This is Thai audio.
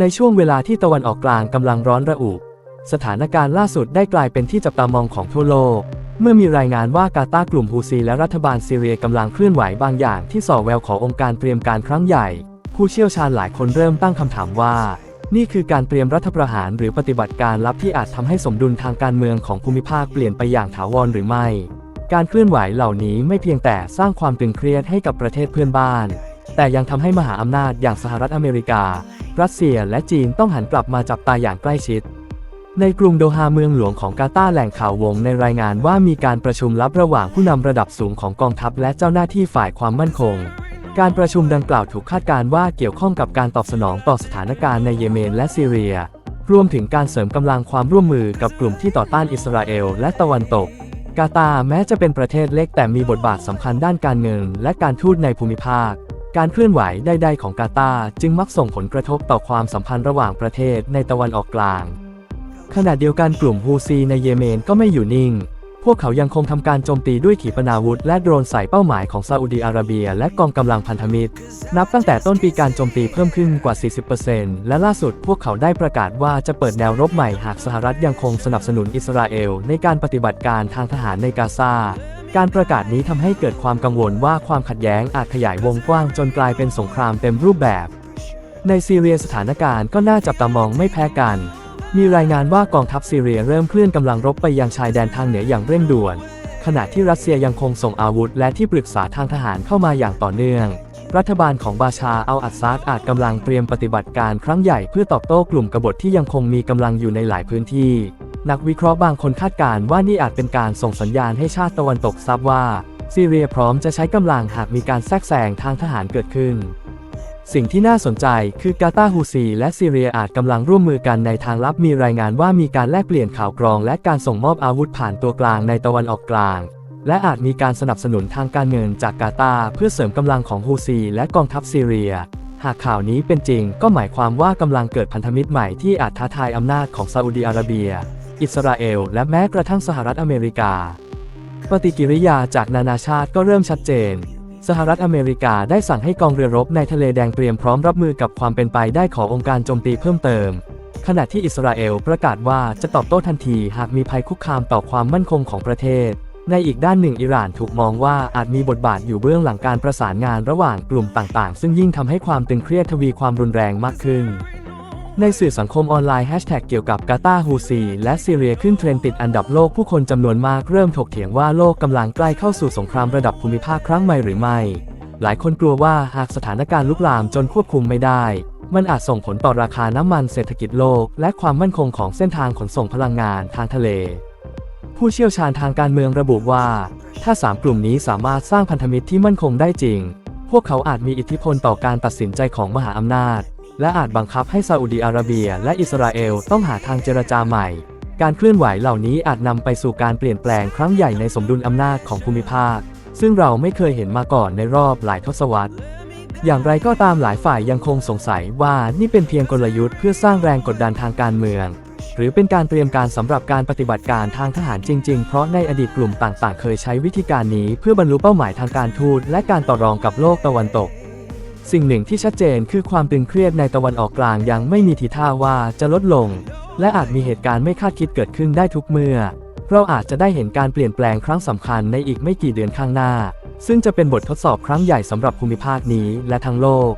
ในช่วงเวลาที่ตะวันออกกลางกำลังร้อนระอุ สถานการณ์ล่าสุดได้กลายเป็นที่จับตามองของทั่วโลก เมื่อมีรายงานว่ากาตาร์กลุ่มฮูซีและรัฐบาลซีเรียกำลังเคลื่อนไหวบางอย่างที่ส่อแววขององค์การเตรียมการครั้งใหญ่ ผู้เชี่ยวชาญหลายคนเริ่มตั้งคำถามว่า นี่คือการเตรียมรัฐประหารหรือปฏิบัติการลับที่อาจทำให้สมดุลทางการเมืองของภูมิภาคเปลี่ยนไปอย่างถาวรหรือไม่ การเคลื่อนไหวเหล่านี้ไม่เพียงแต่สร้างความตึงเครียดให้กับประเทศเพื่อนบ้าน แต่ยังทำให้มหาอำนาจอย่างสหรัฐอเมริกา รัสเซียและจีนต้องหันกลับมาจับตาอย่างใกล้ชิด ในกรุงโดฮาเมืองหลวงของกาตาร์แหล่งข่าววงในรายงานว่ามีการประชุมลับระหว่างผู้นำระดับสูงของกองทัพและเจ้าหน้าที่ฝ่ายความมั่นคง การประชุมดังกล่าวถูกคาดการณ์ว่าเกี่ยวข้องกับการตอบสนองต่อสถานการณ์ในเยเมนและซีเรีย รวมถึงการเสริมกำลังความร่วมมือกับกลุ่มที่ต่อต้านอิสราเอลและตะวันตกกาตาแม้จะเป็นประเทศเล็กแต่มีบทบาทสำคัญด้านการเงินและการทูตในภูมิภาค การเคลื่อนไหวใดๆของกาตาร์จึงมักส่งผลกระทบต่อความสัมพันธ์ระหว่างประเทศในตะวันออกกลาง ขณะเดียวกันกลุ่มฮูซีในเยเมนก็ไม่อยู่นิ่ง พวกเขายังคงทำการโจมตีด้วยขีปนาวุธและโดรนใส่เป้าหมายของซาอุดีอาระเบีย และกองกำลังพันธมิตร นับตั้งแต่ต้นปีการโจมตีเพิ่มขึ้นกว่า 40%และล่าสุดพวกเขาได้ประกาศว่าจะเปิดแนวรบใหม่หากสหรัฐยังคงสนับสนุนอิสราเอลในการปฏิบัติการทางทหารในกาซา การประกาศนี้ทำให้เกิดความกังวลว่าความขัดแย้งอาจขยายวงกว้างจนกลายเป็นสงครามเต็มรูปแบบ ในซีเรียสถานการณ์ก็น่าจับตามองไม่แพ้กัน มีรายงานว่ากองทัพซีเรียเริ่มเคลื่อนกำลังรบไปยังชายแดนทางเหนืออย่างเร่งด่วน ขณะที่รัสเซียยังคงส่งอาวุธและที่ปรึกษาทางทหารเข้ามาอย่างต่อเนื่อง รัฐบาลของบาชาอัลอัสซาดอาจกำลังเตรียมปฏิบัติการครั้งใหญ่เพื่อตอบโต้กลุ่มกบฏที่ยังคงมีกำลังอยู่ในหลายพื้นที่ นักวิเคราะห์บางคนคาดการณ์ว่านี่อาจเป็นการส่งสัญญาณให้ชาติตะวันตกทราบว่า ซีเรียพร้อมจะใช้กำลังหากมีการแทรกแซงทางทหารเกิดขึ้น สิ่งที่น่าสนใจคือกาตาร์ฮูซีและซีเรียอาจกำลังร่วมมือกันในทางลับมีรายงานว่ามีการแลกเปลี่ยนข่าวกรอง และการส่งมอบอาวุธผ่านตัวกลางในตะวันออกกลาง และอาจมีการสนับสนุนทางการเงินจากกาตาร์เพื่อเสริมกำลังของฮูซีและกองทัพซีเรียหากข่าวนี้เป็นจริงก็หมายความว่ากำลังเกิดพันธมิตรใหม่ที่อาจท้าทายอำนาจของซาอุดีอาระเบีย อิสราเอล และแม้กระทั่งสหรัฐอเมริกา ปฏิกิริยาจากนานาชาติก็เริ่มชัดเจน สหรัฐอเมริกาได้สั่งให้กองเรือรบในทะเลแดงเตรียมพร้อมรับมือกับความเป็นไปได้ขององค์การโจมตีเพิ่มเติม ขณะที่อิสราเอลประกาศว่าจะตอบโต้ทันทีหากมีภัยคุกคามต่อความมั่นคงของประเทศ ในอีกด้านหนึ่งอิหร่านถูกมองว่าอาจมีบทบาทอยู่เบื้องหลังการประสานงานระหว่างกลุ่มต่างๆ ซึ่งยิ่งทำให้ความตึงเครียดทวีความรุนแรงมากขึ้น ในสื่อสังคมออนไลน์แฮชแท็กเกี่ยวกับกาตาร์ฮูซี และซีเรียขึ้นเทรนด์ติดอันดับโลกผู้คนจำนวนมากเริ่มถกเถียงว่าโลกกำลังใกล้เข้าสู่สงครามระดับภูมิภาคครั้งใหม่หรือไม่ หลายคนกลัวว่าหากสถานการณ์ลุกลามจนควบคุมไม่ได้ มันอาจส่งผลต่อราคาน้ำมันเศรษฐกิจโลก และความมั่นคงของเส้นทางขนส่งพลังงานทางทะเล ผู้เชี่ยวชาญทางการเมืองระบุว่า ถ้าสามกลุ่มนี้สามารถสร้างพันธมิตรที่มั่นคงได้จริง พวกเขาอาจมีอิทธิพลต่อการตัดสินใจของมหาอำนาจ และอาจบังคับให้ซาอุดีอาระเบีย และอิสราเอลต้องหาทางเจรจาใหม่ การเคลื่อนไหวเหล่านี้อาจนำไปสู่การเปลี่ยนแปลงครั้งใหญ่ในสมดุลอำนาจของภูมิภาค ซึ่งเราไม่เคยเห็นมาก่อนในรอบหลายทศวรรษอย่างไรก็ตามหลายฝ่ายยังคงสงสัยว่านี่เป็นเพียงกลยุทธ์เพื่อสร้างแรงกดดันทางการเมือง หรือเป็นการเตรียมการสำหรับการปฏิบัติการทางทหารจริง ๆ เพราะในอดีตกลุ่มต่างๆ เคยใช้วิธีการนี้เพื่อบรรลุเป้าหมายทางการทูตและการต่อรองกับโลกตะวันตก สิ่งหนึ่งที่ชัดเจนคือความตึงเครียดในตะวันออกกลางยังไม่มีทีท่าว่าจะลดลง และอาจมีเหตุการณ์ไม่คาดคิดเกิดขึ้นได้ทุกเมื่อ เราอาจจะได้เห็นการเปลี่ยนแปลงครั้งสำคัญในอีกไม่กี่เดือนข้างหน้า ซึ่งจะเป็นบททดสอบครั้งใหญ่สำหรับภูมิภาคนี้และทั้งโลก